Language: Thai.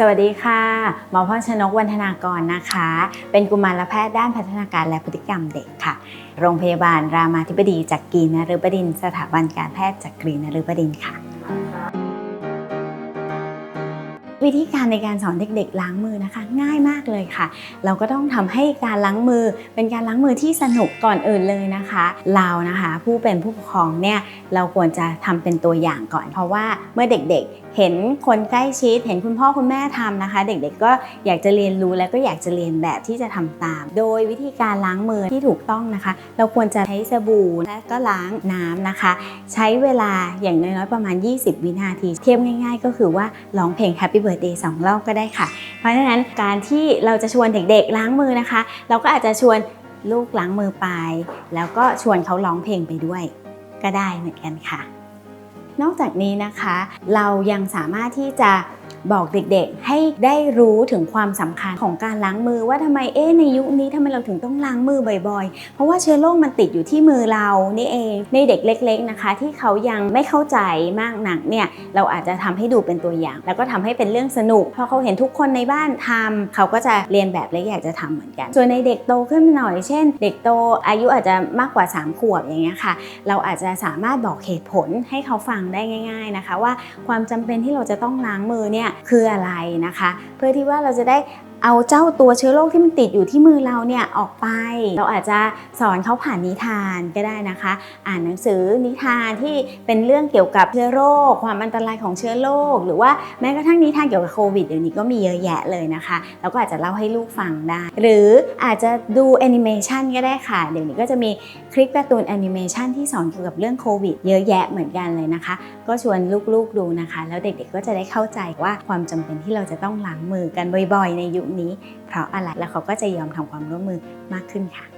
สวัสดีค่ะ หมอพรชนกวันธนากรนะคะ เป็นกุมารแพทย์ด้านพัฒนาการและพฤติกรรมเด็กค่ะ โรงพยาบาลรามาธิบดีจากกรีนฤบดิน สถาบันการแพทย์จากกรีนฤบดินค่ะ วิธีการในการสอนเด็กๆล้างมือนะคะ ง่ายมากเลยค่ะ เราก็ต้องทำให้การล้างมือเป็นการล้างมือที่สนุกก่อนอื่นเลยนะคะ เรานะคะผู้เป็นผู้ปกครองเนี่ยเราควรจะทำเป็นตัวอย่างก่อน เพราะว่าเมื่อเด็กๆ เห็นคนใกล้ชิด เห็นคุณพ่อคุณแม่ทำนะคะ เด็กๆก็อยากจะเรียนรู้และก็อยากจะเรียนแบบที่จะทำตาม โดยวิธีการล้างมือที่ถูกต้องนะคะ เราควรจะใช้สบู่และก็ล้างน้ำนะคะ ใช้เวลาอย่างน้อยๆประมาณ 20 วินาที เทียบง่าย ๆ ก็คือว่าร้องเพลง Happy Birthday สองรอบก็ได้ค่ะ เพราะฉะนั้นการที่เราจะชวนเด็กๆล้างมือนะคะ เราก็อาจจะชวนลูกล้างมือไป แล้วก็ชวนเขาร้องเพลงไปด้วย ก็ได้เหมือนกันค่ะ นอกจากนี้นะคะ เรายังสามารถที่จะ บอกเด็กๆ ให้ได้รู้ถึงความสำคัญของการล้างมือ ว่าทำไมเอ๊ในยุคนี้ทำไมเราถึงต้องล้างมือบ่อยๆ เพราะว่าเชื้อโรคมันติดอยู่ที่มือเรานี่เอง ในเด็กเล็ก ๆนะคะ ที่เขายังไม่เข้าใจมากหนักเนี่ยเราอาจจะทำให้ดูเป็นตัวอย่าง แล้วก็ทำให้เป็นเรื่องสนุกพอเขาเห็นทุกคนในบ้านทำเขาก็จะเรียนแบบและอยากจะทำเหมือนกัน ส่วนในเด็กโตขึ้นหน่อย เช่น เด็กโตอายุอาจจะมากกว่า 3 ขวบอย่างเงี้ยค่ะ เราอาจจะสามารถบอกเหตุผลให้เขาฟังได้ง่าย ๆนะคะ ว่าความจำเป็นที่เราจะต้องล้างมือเนี่ยคืออะไรนะคะ เพื่อที่ว่าเราจะได้ เอาเจ้าตัวเชื้อโรคที่มันติดอยู่ที่มือเราเนี่ยออกไป เราอาจจะสอนเขาผ่านนิทานก็ได้นะคะ อ่านหนังสือนิทานที่เป็นเรื่องเกี่ยวกับเชื้อโรค ความอันตรายของเชื้อโรคหรือว่าแม้กระทั่งนิทานเกี่ยวกับโควิดเดี๋ยวนี้ก็มีเยอะแยะเลยนะคะเราก็อาจจะเล่าให้ลูกฟังได้ หรืออาจจะดูแอนิเมชันก็ได้ค่ะ เดี๋ยวนี้ก็จะมีคลิปการ์ตูนแอนิเมชันที่สอนเกี่ยวกับเรื่องโควิดเยอะแยะเหมือนกันเลยนะคะ ก็ชวนลูกๆดูนะคะ แล้วเด็กๆก็จะได้เข้าใจว่าความจำเป็นที่เราจะต้องล้างมือกันบ่อยๆ ในยุคนี้ เพราะอะไรแล้วเขาก็จะยอมทำความร่วมมือมากขึ้นค่ะ